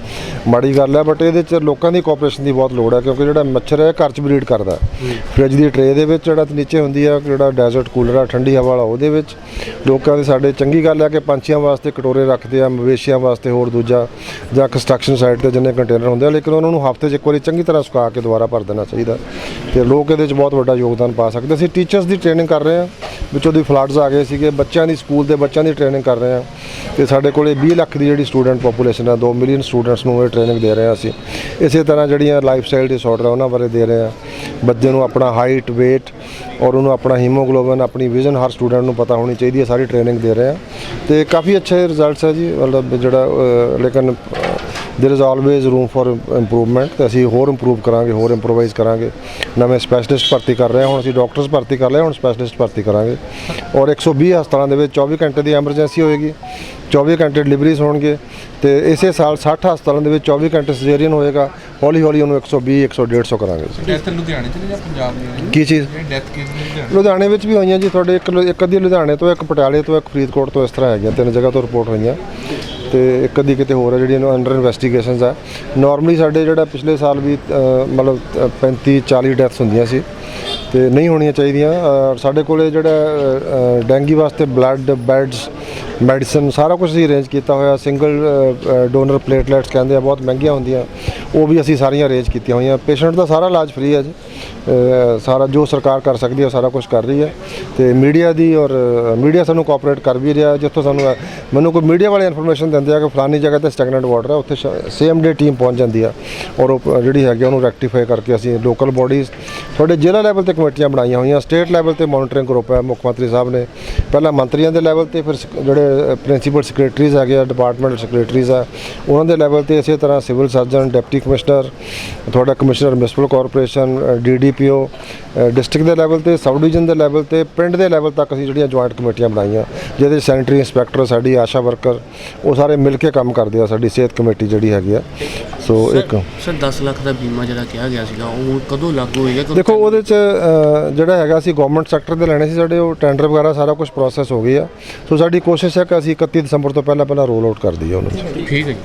ਮਾੜੀ ਗੱਲ ਹੈ ਬਟ ਇਹਦੇ 'ਚ ਲੋਕਾਂ ਦੀ ਕੋਆਪਰੇਸ਼ਨ ਦੀ ਬਹੁਤ ਲੋੜ ਹੈ ਕਿਉਂਕਿ ਜਿਹੜਾ ਮੱਛਰ ਹੈ ਘਰ 'ਚ ਬਰੀਡ ਕਰਦਾ ਫ੍ਰਿਜ ਦੀ ਟਰੇ ਦੇ ਵਿੱਚ ਜਿਹੜਾ ਨੀਚੇ ਹੁੰਦੀ ਆ ਜਿਹੜਾ ਡੈਜ਼ਰਟ ਕੂਲਰ ਆ ਠੰਡੀ ਹਵਾ ਵਾਲਾ ਉਹਦੇ ਵਿੱਚ ਲੋਕਾਂ ਦੇ ਸਾਡੇ ਚੰਗੀ ਗੱਲ ਹੈ ਕਿ ਪੰਛੀਆਂ ਵਾਸਤੇ ਕਟੋਰੇ ਰੱਖਦੇ ਆ ਮਵੇਸ਼ੀਆਂ ਵਾਸਤੇ ਹੋਰ ਦੂਜਾ ਜਾਂ ਕੰਸਟਰਕਸ਼ਨ ਸਾਈਟ ਤੇ ਜਿੰਨੇ ਕੰਟੇਨਰ ਹੁੰਦੇ ਆ ਲੇਕਿਨ ਉਹਨਾਂ ਨੂੰ ਹਫ਼ਤੇ 'ਚ ਇੱਕ ਵਾਰੀ ਚੰਗੀ ਤਰ੍ਹਾਂ ਸੁਕਾ ਕੇ ਦੁਬਾਰਾ ਭਰ ਦੇਣਾ ਚਾਹੀਦਾ ਤੇ ਲੋਕ ਇਹਦੇ 'ਚ ਬਹੁਤ ਵੱਡਾ ਯੋਗਦਾਨ ਪਾ ਸਕਦੇ ਅਸੀਂ ਟੀਚਰਸ ਦੀ ਟ੍ਰੇਨਿੰਗ ਕਰ ਰਹੇ ਹਾਂ ਵਿੱਚੋਂ ਦੀ ਫਲੱਡਸ ਆ ਗਏ ਸੀਗੇ, ਬੱਚਿਆਂ ਦੀ ਸਕੂਲ ਦੇ ਬੱਚਿਆਂ ਦੀ ਟ੍ਰੇਨਿੰਗ ਕਰ ਰਹੇ ਹਾਂ। ਤੇ ਸਾਡੇ ਕੋਲੇ 20 ਲੱਖ ਦੀ ਜਿਹੜੀ ਸਟੂਡੈਂਟ ਪੋਪੂਲੇਸ਼ਨ ਹੈ 2 ਮਿਲੀਅਨ ਸਟੂਡੈਂਟਸ ਨੂੰ ਇਹ ਟ੍ਰੇਨਿੰਗ ਦੇ ਰਹੇ ਹਾਂ ਅਸੀਂ। ਇਸੇ ਤਰ੍ਹਾਂ ਜਿਹੜੀਆਂ ਲਾਈਫ ਸਟਾਈਲ ਡਿਸਆਰਡਰ ਆ, ਉਹਨਾਂ ਬਾਰੇ ਦੇ ਰਹੇ ਹਾਂ। ਬੱਚੇ ਨੂੰ ਆਪਣਾ ਹਾਈਟ weight ਔਰ ਉਹਨੂੰ ਆਪਣਾ ਹੀਮੋਗਲੋਬਿਨ ਆਪਣੀ ਵਿਜ਼ਨ ਹਰ ਸਟੂਡੈਂਟ ਨੂੰ ਪਤਾ ਹੋਣੀ ਚਾਹੀਦੀ ਹੈ, ਸਾਰੀ ਟ੍ਰੇਨਿੰਗ ਦੇ ਰਹੇ ਹਾਂ। ਤੇ ਕਾਫੀ ਅੱਛੇ ਰਿਜ਼ਲਟਸ ਹੈ ਜੀ, ਮਤਲਬ ਜਿਹੜਾ ਲੇਕਿਨ there is always room for improvement ਤੇ ਅਸੀਂ ਹੋਰ ਇੰਪਰੂਵ ਕਰਾਂਗੇ ਹੋਰ ਇੰਪਰੋਵਾਈਜ਼ ਕਰਾਂਗੇ। ਨਵੇਂ ਸਪੈਸ਼ਲਿਸਟ ਭਰਤੀ ਕਰ ਰਹੇ ਹਾਂ ਹੁਣ ਅਸੀਂ ਡਾਕਟਰਸ ਭਰਤੀ ਕਰ ਲਏ ਹੁਣ ਸਪੈਸ਼ਲਿਸਟ ਭਰਤੀ ਕਰਾਂਗੇ। ਔਰ 120 ਹਸਪਤਾਲਾਂ ਦੇ ਵਿੱਚ 24 ਘੰਟੇ ਦੀ ਐਮਰਜੈਂਸੀ ਹੋਏਗੀ 24 ਘੰਟੇ ਡਿਲੀਵਰੀਜ਼ ਹੋਣਗੇ। ਤੇ ਇਸੇ ਸਾਲ 60 ਹਸਪਤਾਲਾਂ ਦੇ ਵਿੱਚ 24 ਘੰਟੇ ਸਿਜ਼ੇਰੀਅਨ ਹੋਏਗਾ। ਹੌਲੀ ਹੌਲੀ ਉਹਨੂੰ 120 100 150 ਕਰਾਂਗੇ। ਡੈਥ ਲੁਧਿਆਣੇ ਚ ਜਾਂ ਪੰਜਾਬ ਦੀ ਕੀ ਚੀਜ਼? ਡੈਥ ਕੇਸ ਲੁਧਿਆਣੇ ਲੁਧਿਆਣੇ ਵਿੱਚ ਵੀ ਹੋਈਆਂ ਜੀ ਤੁਹਾਡੇ ਇੱਕ ਇੱਕ ਅੱਧੀ ਲੁਧਿਆਣੇ ਤੋਂ ਇੱਕ ਪਟਿਆਲੇ ਤੋਂ ਇੱਕ ਫਰੀਦਕੋਟ ਤੋਂ ਇਸ ਤਰ੍ਹਾਂ ਹੈਗੀਆਂ ਤਿੰਨ ਜਗ੍ਹਾ ਤੋਂ ਰਿਪੋਰਟ ਹੋਈਆਂ। ਤੇ ਇੱਕ ਅੱਧੀ ਕਿਤੇ ਹੋਰ ਹੈ ਜਿਹੜੀਆਂ ਨੂੰ ਅੰਡਰ ਇਨਵੈਸਟੀਗੇਸ਼ਨਸ ਆ। ਨਾਰਮਲੀ ਸਾਡੇ ਜਿਹੜਾ ਪਿਛਲੇ ਸਾਲ ਵੀ ਮਤਲਬ ਅ, 35 40 ਡੈਥਸ ਹੁੰਦੀਆਂ ਸੀ। ਤੇ ਨਹੀਂ ਹੋਣੀਆਂ ਚਾਹੀਦੀਆਂ। ਅ, ਸਾਡੇ ਕੋਲੇ ਜਿਹੜਾ ਡੈਂਗੀ ਵਾਸਤੇ ਬਲੱਡ ਬੈਡਸ ਮੈਡੀਸਨ ਸਾਰਾ ਕੁਝ ਅਸੀਂ ਅਰੇਂਜ ਕੀਤਾ ਹੋਇਆ। ਸਿੰਗਲ ਡੋਨਰ ਪਲੇਟਲੈਟਸ ਕਹਿੰਦੇ ਆ ਬਹੁਤ ਮਹਿੰਗੀਆਂ ਹੁੰਦੀਆਂ। ਉਹ ਵੀ ਅਸੀਂ ਸਾਰੀਆਂ ਅਰੇਂਜ ਕੀਤੀਆਂ ਹੋਈਆਂ। ਪੇਸ਼ੈਂਟ ਦਾ ਸਾਰਾ ਇਲਾਜ ਫ੍ਰੀ ਹੈ ਜੀ। ਸਾਰਾ ਜੋ ਸਰਕਾਰ ਕਰ ਸਕਦੀ ਹੈ ਸਾਰਾ ਕੁਝ ਕਰ ਰਹੀ ਹੈ। ਤੇ ਮੀਡੀਆ ਦੀ ਔਰ ਮੀਡੀਆ ਸਾਨੂੰ ਕੋਆਪਰੇਟ ਕਰ ਵੀ ਰਿਹਾ, ਜਿੱਥੋਂ ਸਾਨੂੰ ਮੈਨੂੰ ਕੋਈ ਮੀਡੀਆ ਵਾਲੇ ਇਨਫੋਰਮੇਸ਼ਨ ਦਿੰਦੇ ਆ ਕਿ ਫਲਾਨੀ ਜਗ੍ਹਾ ਤੇ ਸਟੈਗਨੈਂਟ ਵਾਟਰ ਹੈ, ਉੱਥੇ ਸੇਮ ਡੇ ਟੀਮ ਪਹੁੰਚ ਜਾਂਦੀ ਆ। ਔਰ ਉਹ ਜਿਹੜੀ ਹੈਗੀ ਆ, ਉਹਨੂੰ ਰੈਕਟੀਫਾਈ ਕਰਕੇ ਅਸੀਂ ਲੋਕਲ ਬੋਡੀਜ਼ ਤੁਹਾਡੇ ਜ਼ਿਲ੍ਹਾ ਲੈਵਲ ਤੇ ਕਮੇਟੀਆਂ ਬਣਾਈਆਂ ਹੋਈਆਂ ਸਟੇਟ ਲੈਵਲ ਤੇ ਮੋਨੀਟਰਿੰਗ ਗਰੁੱਪ ਹੈ, ਮੁੱਖ ਮੰਤਰੀ ਸਾਹਿਬ ਨੇ। ਪਹਿਲਾਂ ਮੰਤਰੀਆਂ ਦੇ ਲੈਵਲ ਤੇ, ਫਿਰ ਸਕ- ਜਿਹੜੇ ਪ੍ਰਿੰਸੀਪਲ ਸੈਕਟਰੀਜ਼ ਹੈਗੇ ਆ ਡਿਪਾਰਟਮੈਂਟਲ ਸੈਕਟਰੀਜ਼ ਆ, ਉਹਨਾਂ ਦੇ ਲੈਵਲ ਤੇ ਇਸੇ ਤਰ੍ਹਾਂ ਸਿਵਲ ਸਰਜਨ ਡਿਪਟੀ ਕਮਿਸ਼ਨਰ ਤੁਹਾਡਾ commissioner municipal corporation DDPO district ਦੇ ਲੈਵਲ ਤੇ ਸਬ ਡਿਵੀਜ਼ਨ ਦੇ ਲੈਵਲ ਤੇ ਪਿੰਡ ਦੇ ਲੈਵਲ ਤੱਕ ਅਸੀਂ ਜਿਹੜੀਆਂ ਜੁਆਇੰਟ ਕਮੇਟੀਆਂ ਬਣਾਈਆਂ ਜਿਹਦੇ ਸੈਨੇਟਰੀ ਇੰਸਪੈਕਟਰ ਸਾਡੀ ਆਸ਼ਾ ਵਰਕਰ ਉਹ ਸਾਰੇ ਮਿਲ ਕੇ ਕੰਮ ਕਰਦੇ ਆ ਸਾਡੀ ਸਿਹਤ ਕਮੇਟੀ ਜਿਹੜੀ ਹੈਗੀ ਆ। ਸੋ ਇੱਕ ਸਰ 10 ਲੱਖ ਦਾ ਬੀਮਾ ਜਿਹੜਾ ਕਿਹਾ ਗਿਆ ਸੀਗਾ ਉਹ ਕਦੋਂ ਲਾਗੂ ਹੋਏਗਾ ਦੇਖੋ ਉਹਦੇ ਚ ਜਿਹੜਾ ਹੈਗਾ ਅਸੀਂ ਗਵਰਨਮੈਂਟ ਸੈਕਟਰ ਦੇ ਲੈਣੇ ਸੀ ਸਾਡੇ ਉਹ ਟੈਂਡਰ ਵਗੈਰਾ ਸਾਰਾ ਕੁਝ ਪ੍ਰੋਸੈਸ ਹੋ ਗਿਆ ਸੋ ਸਾਡੀ ਕੋਸ਼ਿਸ਼ ਹੈ ਕਿ ਅਸੀਂ 31 ਦਸੰਬਰ ਤੋਂ ਪਹਿਲਾਂ ਪਹਿਲਾਂ ਰੋਲ ਆਊਟ ਕਰ ਦਈਏ ਉਹਨੂੰ। ਠੀਕ ਹੈ ਜੀ।